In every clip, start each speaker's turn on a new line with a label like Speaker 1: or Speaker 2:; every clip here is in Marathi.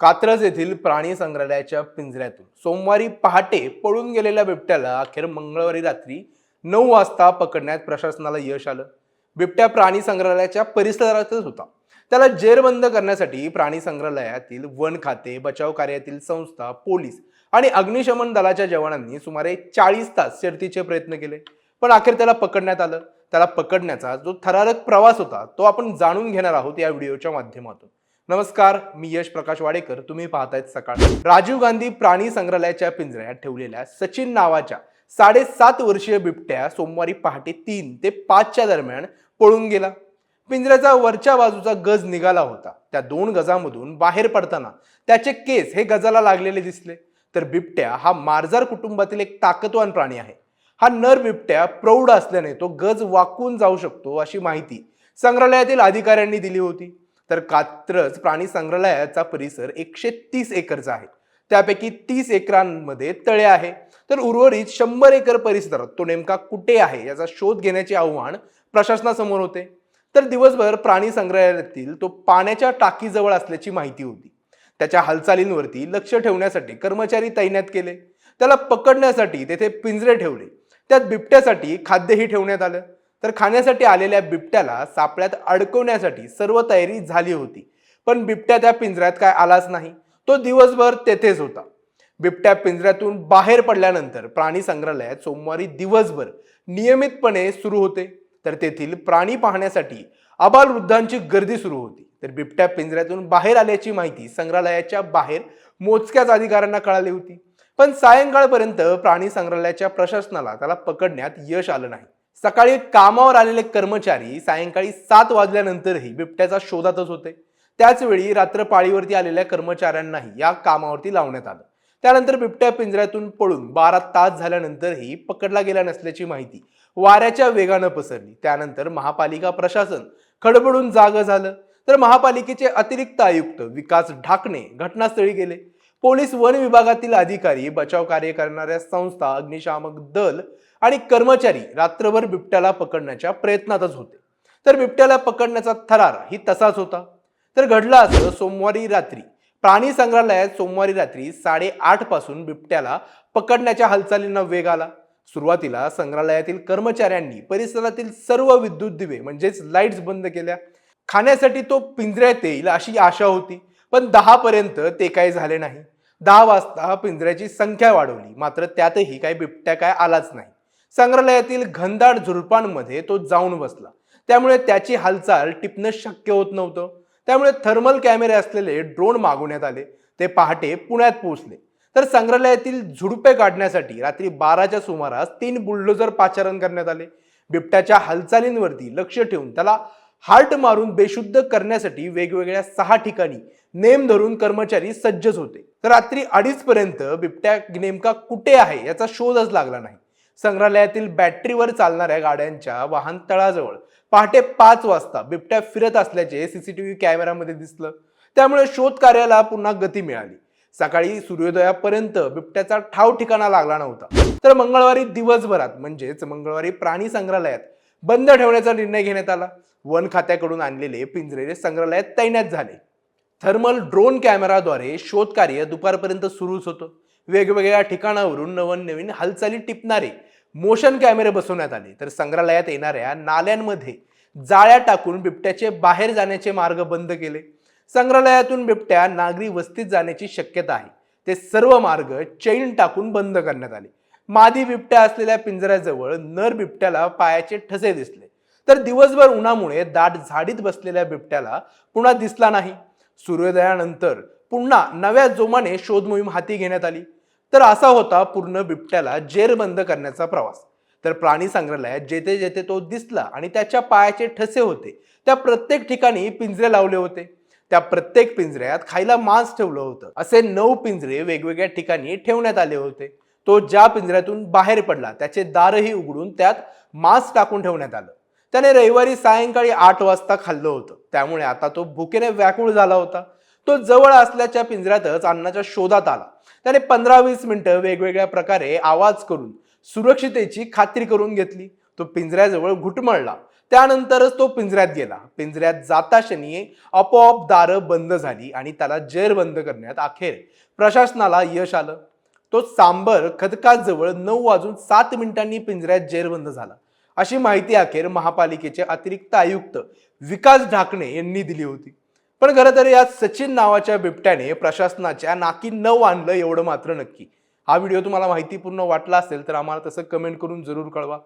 Speaker 1: कात्रज येथील प्राणी संग्रहालयाच्या पिंजऱ्यातून सोमवारी पहाटे पळून गेलेल्या बिबट्याला अखेर मंगळवारी रात्री नऊ वाजता पकडण्यात प्रशासनाला यश आलं. बिबट्या प्राणी संग्रहालयाच्या परिसरातच होता. त्याला जेरबंद करण्यासाठी प्राणी संग्रहालयातील वन खाते बचाव कार्यातील संस्था पोलीस आणि अग्निशमन दलाच्या जवानांनी सुमारे चाळीस तास शर्तीचे प्रयत्न केले. पण अखेर त्याला पकडण्यात आलं. त्याला पकडण्याचा जो थरारक प्रवास होता तो आपण जाणून घेणार आहोत या व्हिडिओच्या माध्यमातून. नमस्कार मी यश प्रकाश वाडेकर. तुम्ही पाहतायत सकाळ. राजीव गांधी प्राणी संग्रहालयाच्या पिंजऱ्यात ठेवलेल्या सचिन नावाच्या साडेसात वर्षीय बिबट्या सोमवारी पहाटे तीन ते पाचच्या दरम्यान पळून गेला. पिंजऱ्याचा वरच्या बाजूचा गज निघाला होता. त्या दोन गजामधून बाहेर पडताना त्याचे केस हे गजाला लागलेले दिसले. तर बिबट्या हा मार्जार कुटुंबातील एक ताकदवान प्राणी आहे. हा नर बिबट्या प्रौढ असल्याने तो गज वाकून जाऊ शकतो अशी माहिती संग्रहालयातील अधिकाऱ्यांनी दिली होती. तर कात्रज प्राणी संग्रहालयाचा परिसर एकशे तीस एकरचा आहे. त्यापैकी तीस एकरांमध्ये तळे आहे. तर उर्वरित शंभर एकर परिसरात तो नेमका कुठे आहे याचा शोध घेण्याचे आव्हान प्रशासनासमोर होते. तर दिवसभर प्राणी संग्रहालयातील तो पाण्याच्या टाकीजवळ असल्याची माहिती होती. त्याच्या हालचालींवरती लक्ष ठेवण्यासाठी कर्मचारी तैनात केले. त्याला पकडण्यासाठी तेथे पिंजरे ठेवले. त्यात बिबट्यासाठी खाद्यही ठेवण्यात आलं. तर खाण्यासाठी आलेल्या बिबट्याला सापळ्यात अडकवण्यासाठी सर्व तयारी झाली होती. पण बिबट्या त्या पिंजऱ्यात काय आलाच नाही. तो दिवसभर तेथेच होता. बिबट्या पिंजऱ्यातून बाहेर पडल्यानंतर प्राणी संग्रहालयात सोमवारी दिवसभर नियमितपणे सुरू होते. तर तेथील प्राणी पाहण्यासाठी अबालवृद्धांची गर्दी सुरू होती. तर बिबट्या पिंजऱ्यातून बाहेर आल्याची माहिती संग्रहालयाच्या बाहेर मोजक्याच अधिकाऱ्यांना कळाली होती. पण सायंकाळपर्यंत प्राणी संग्रहालयाच्या प्रशासनाला त्याला पकडण्यात यश आलं नाही. सकाळी कामावर आलेले कर्मचारी सायंकाळी सात वाजल्यानंतरही बिबट्याच्या शोधातच होते. त्याचवेळी रात्र पाळीवरती आलेल्या कर्मचाऱ्यांनाही या कामावरती लावण्यात आलं. त्यानंतर बिबट्या पिंजऱ्यातून पळून बारा तास झाल्यानंतरही पकडला गेला नसल्याची माहिती वाऱ्याच्या वेगानं पसरली. त्यानंतर महापालिका प्रशासन खडबडून जागं झालं. तर महापालिकेचे अतिरिक्त आयुक्त विकास ढाकणे घटनास्थळी गेले. पोलीस वन विभागातील अधिकारी बचाव कार्य करणाऱ्या संस्था अग्निशामक दल आणि कर्मचारी रात्रभर बिबट्याला पकडण्याच्या प्रयत्नातच होते. तर बिबट्याला पकडण्याचा थरार ही तसाच होता. तर घडलं असं सोमवारी रात्री प्राणी संग्रहालयात सोमवारी रात्री साडेआठपासून बिबट्याला पकडण्याच्या हालचालींना वेग आला. सुरुवातीला संग्रहालयातील कर्मचाऱ्यांनी परिसरातील सर्व विद्युत दिवे म्हणजेच लाईट्स बंद केल्या. खाण्यासाठी तो पिंजऱ्यात येईल अशी आशा होती. पण दहापर्यंत ते काही झाले नाही. दहा वाजता पिंजऱ्याची संख्या वाढवली. मात्र त्यातही काही बिबट्या काय आलाच नाही. संग्रहालयातील घनदाट झुडपांमध्ये तो जाऊन बसला. त्यामुळे त्याची हालचाल टिपणं शक्य होत नव्हतं. त्यामुळे थर्मल कॅमेरे असलेले ड्रोन मागवण्यात आले. ते पहाटे पुण्यात पोहोचले. तर संग्रहालयातील झुडपे काढण्यासाठी रात्री बाराच्या सुमारास तीन बुलडोजर पाचारण करण्यात आले. बिबट्याच्या हालचालींवरती लक्ष ठेवून त्याला हार्ट मारून बेशुद्ध करण्यासाठी वेगवेगळ्या सहा ठिकाणी नेम धरून कर्मचारी सज्जच होते. तर रात्री अडीच पर्यंत बिबट्या नेमका कुठे आहे याचा शोधच लागला नाही. संग्रहालयातील बॅटरीवर चालणाऱ्या गाड्यांच्या वाहन तळाजवळ पहाटे पाच वाजता बिबट्या फिरत असल्याचे सीसीटीव्ही कॅमेरामध्ये दिसलं. त्यामुळे शोध कार्याला पुन्हा गती मिळाली. सकाळी सूर्योदयापर्यंत बिबट्याचा ठाव ठिकाणा लागला नव्हता. तर मंगळवारी दिवसभरात म्हणजेच मंगळवारी प्राणी संग्रहालयात बंद ठेवण्याचा निर्णय घेण्यात आला. वन खात्याकडून आणलेले पिंजरे संग्रहालयात तैनात झाले. थर्मल ड्रोन कॅमेराद्वारे शोधकार्य दुपारपर्यंत सुरूच होतं. वेगवेगळ्या ठिकाणावरून नवनवीन हालचाली टिपणारे मोशन कॅमेरे बसवण्यात आले. तर संग्रहालयात येणाऱ्या नाल्यांमध्ये जाळ्या टाकून बिबट्याचे बाहेर जाण्याचे मार्ग बंद केले. संग्रहालयातून बिबट्या नागरी वस्तीत जाण्याची शक्यता आहे. ते सर्व मार्ग चैन टाकून बंद करण्यात आले. मादी बिबट्या असलेल्या पिंजऱ्याजवळ नर बिबट्याला पायाचे ठसे दिसले. तर दिवसभर उन्हामुळे दाट झाडीत बसलेल्या बिबट्याला पुन्हा दिसला नाही. सूर्योदयानंतर पुन्हा नव्या जोमाने शोध मोहीम हाती घेण्यात आली. तर असा होता पूर्ण बिबट्याला जेरबंद करण्याचा प्रवास. तर प्राणी संग्रहालयात जेथे जेथे तो दिसला आणि त्याच्या पायाचे ठसे होते त्या प्रत्येक ठिकाणी पिंजरे लावले होते. त्या प्रत्येक पिंजऱ्यात खायला मांस ठेवलं होतं. असे नऊ पिंजरे वेगवेगळ्या ठिकाणी ठेवण्यात आले होते. तो ज्या पिंजऱ्यातून बाहेर पडला त्याचे दारही उघडून त्यात मांस टाकून ठेवण्यात आलं. त्याने रविवारी सायंकाळी आठ वाजता खाल्लं होतं. त्यामुळे आता तो भुकेने व्याकुळ झाला होता. तो जवळ असल्याच्या पिंजऱ्यातच अन्नाच्या शोधात आला. त्याने पंधरा वीस मिनिटं वेगवेगळ्या प्रकारे आवाज करून सुरक्षितेची खात्री करून घेतली. तो पिंजऱ्याजवळ घुटमळला. त्यानंतरच तो पिंजऱ्यात गेला. पिंजऱ्यात जाता क्षणी आपोआप दारं बंद झाली आणि त्याला जेरबंद करण्यात अखेर प्रशासनाला यश आलं. तो सांबर खदकाजवळ नऊ वाजून सात मिनिटांनी पिंजऱ्यात जेरबंद झाला. अशी माहिती अखेर महापालिकेचे अतिरिक्त आयुक्त विकास ढाकणे यांनी दिली होती. पण खरं तर या सचिन नावाच्या बिबट्याने प्रशासनाच्या नाकी न आणलं एवढं मात्र नक्की. हा व्हिडिओ तुम्हाला माहितीपूर्ण वाटला असेल तर आम्हाला तसं कमेंट करून जरूर कळवा.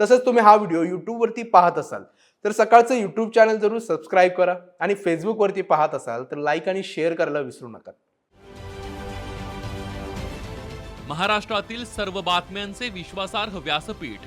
Speaker 1: तसंच तुम्ही हा व्हिडिओ यूट्यूबवरती पाहत असाल तर सकाळचं यूट्यूब चॅनल जरूर सबस्क्राईब करा आणि फेसबुकवरती पाहत असाल तर लाईक आणि शेअर करायला विसरू नका.
Speaker 2: महाराष्ट्रातील सर्व बातम्यांचे विश्वासार्ह व्यासपीठ